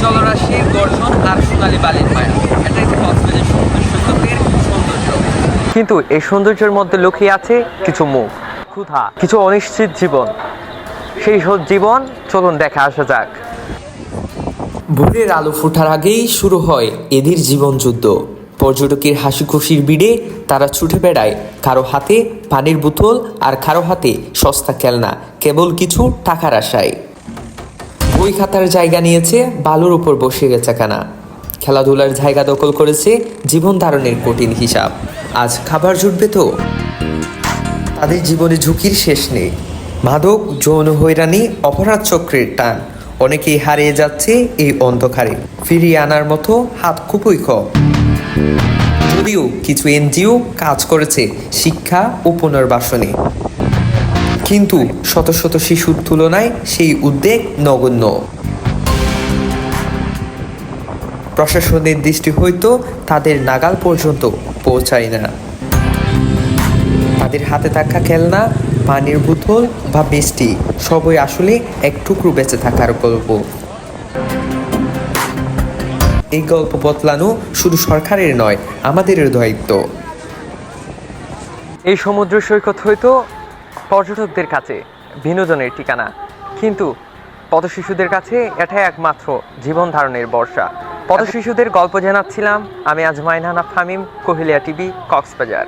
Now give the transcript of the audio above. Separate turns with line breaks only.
জলরাশির গর্জন আর সোনালি বালির মায়া। এটাই কক্সবাজার সমুদ্র সৈকতের সৌন্দর্য। কিন্তু এই সৌন্দর্যের মধ্যে লুকিয়ে আছে কিছু মুখ ক্ষুধা কিছু অনিশ্চিত জীবন। সেই সব জীবন চলুন দেখা আসা যাক। ভোরের আলো ফোটার আগেই শুরু হয় এদের জীবনযুদ্ধ পর্যটকের হাসি খুশির ভিড়ে তারা ছুটে বেড়ায়। কারও হাতে পানির বোতল আর কারও হাতে সস্তা খেলনা কেবল কিছু টাকার আশায়। বই খাতার জায়গা নিয়েছে, বালুর উপর বসে গেছে কানা। খেলাধুলার জায়গা দখল করেছে জীবন ধারণের কঠিন হিসাব। আজ খাবার জুটবে তো? তাদের জীবনে ঝুঁকির শেষ নেই। মাদক, যৌন হয়রানি, অপরাধ চক্রের টান। অনেকেই হারিয়ে যাচ্ছে এই অন্ধকারে। ফিরিয়ে আনার মতো হাত খুবই কম। যদিও কিছু এনজিও কাজ করেছে শিক্ষা ও পুনর্বাসনে। কিন্তু শত শত শিশুর তুলনায় সেই উদ্বেগ নগণ্য। প্রশাসনের দৃষ্টি হয়তো তাদের নাগাল পর্যন্ত পৌঁছায় না। তাদের হাতে থাকা খেলনা, পানির বোতল বা মিষ্টি সবই আসলে এক টুকরো বেঁচে থাকার গল্প। এই গল্প বদলানো শুধু সরকারের নয়, আমাদেরও দায়িত্ব। এই সমুদ্র সৈকত হয়তো পর্যটকদের কাছে বিনোদনের ঠিকানা। কিন্তু পথ শিশুদের কাছে এটাই একমাত্র জীবন ধারণের বর্ষা। পথ শিশুদের গল্প জানাচ্ছিলাম আমি আজ মাইনানা ফামিম কোহিলিয়া টিভি, কক্সবাজার।